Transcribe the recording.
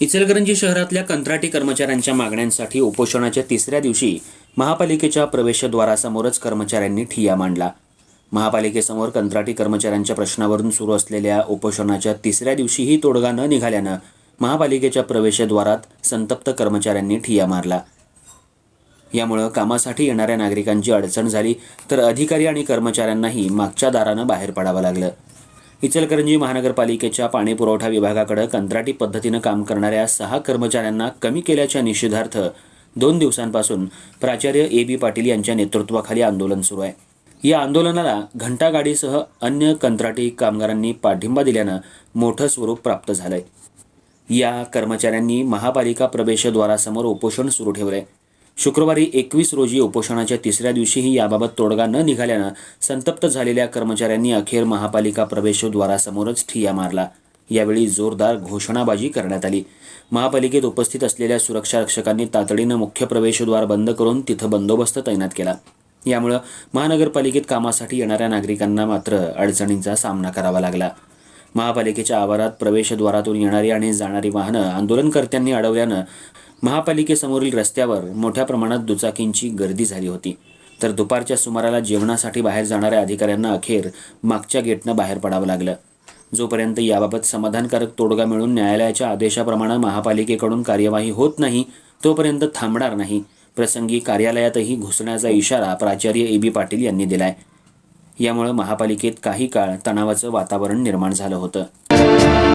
इचलकरंजी शहरातल्या कंत्राटी कर्मचाऱ्यांच्या मागण्यांसाठी उपोषणाच्या तिसऱ्या दिवशी महापालिकेच्या प्रवेशद्वारासमोरच कर्मचाऱ्यांनी ठिय्या मांडला. महापालिकेसमोर कंत्राटी कर्मचाऱ्यांच्या प्रश्नावरून सुरू असलेल्या उपोषणाच्या तिसऱ्या दिवशीही तोडगा न निघाल्यानं महापालिकेच्या प्रवेशद्वारात संतप्त कर्मचाऱ्यांनी ठिय्या मारला. यामुळं कामासाठी येणाऱ्या नागरिकांची अडचण झाली तर अधिकारी आणि कर्मचाऱ्यांनाही मागच्या दारानं बाहेर पडावं लागलं. इचलकरंजी महानगरपालिकेच्या पाणीपुरवठा विभागाकडे कंत्राटी पद्धतीनं काम करणाऱ्या सहा कर्मचाऱ्यांना कमी केल्याच्या निषेधार्थ दोन दिवसांपासून प्राचार्य ए बी पाटील यांच्या नेतृत्वाखाली आंदोलन सुरू आहे. या आंदोलनाला घंटागाडीसह अन्य कंत्राटी कामगारांनी पाठिंबा दिल्यानं मोठं स्वरूप प्राप्त झालंय. या कर्मचाऱ्यांनी महापालिका प्रवेशद्वारासमोर उपोषण सुरू ठेवलंय. शुक्रवारी एकवीस रोजी उपोषणाच्या तिसऱ्या दिवशीही याबाबत तोडगा न निघाल्यानं संतप्त झालेल्या कर्मचाऱ्यांनी अखेर महापालिका प्रवेशद्वारासमोरच ठिय्या मारला. यावेळी जोरदार घोषणाबाजी करण्यात आली. महापालिकेत उपस्थित असलेल्या सुरक्षा रक्षकांनी तातडीनं मुख्य प्रवेशद्वार बंद करून तिथं बंदोबस्त तैनात केला. यामुळं महानगरपालिकेत कामासाठी येणाऱ्या नागरिकांना मात्र अडचणींचा सामना करावा लागला. महापालिकेच्या आवारात प्रवेशद्वारातून येणारी आणि जाणारी वाहनं आंदोलनकर्त्यांनी अडवल्यानं महापालिकेसमोरील रस्त्यावर मोठ्या प्रमाणात दुचाकींची गर्दी झाली होती. तर दुपारच्या सुमाराला जेवणासाठी बाहेर जाणाऱ्या अधिकाऱ्यांना अखेर मागच्या गेटनं बाहेर पडावं लागलं. जोपर्यंत याबाबत समाधानकारक तोडगा मिळून न्यायालयाच्या आदेशाप्रमाणे महापालिकेकडून कार्यवाही होत नाही तोपर्यंत थांबणार नाही. प्रसंगी कार्यालयातही घुसण्याचा इशारा प्राचार्य ए बी पाटील यांनी दिलाय. यामुळं महापालिकेत काही काळ तणावाचं वातावरण निर्माण झालं होतं.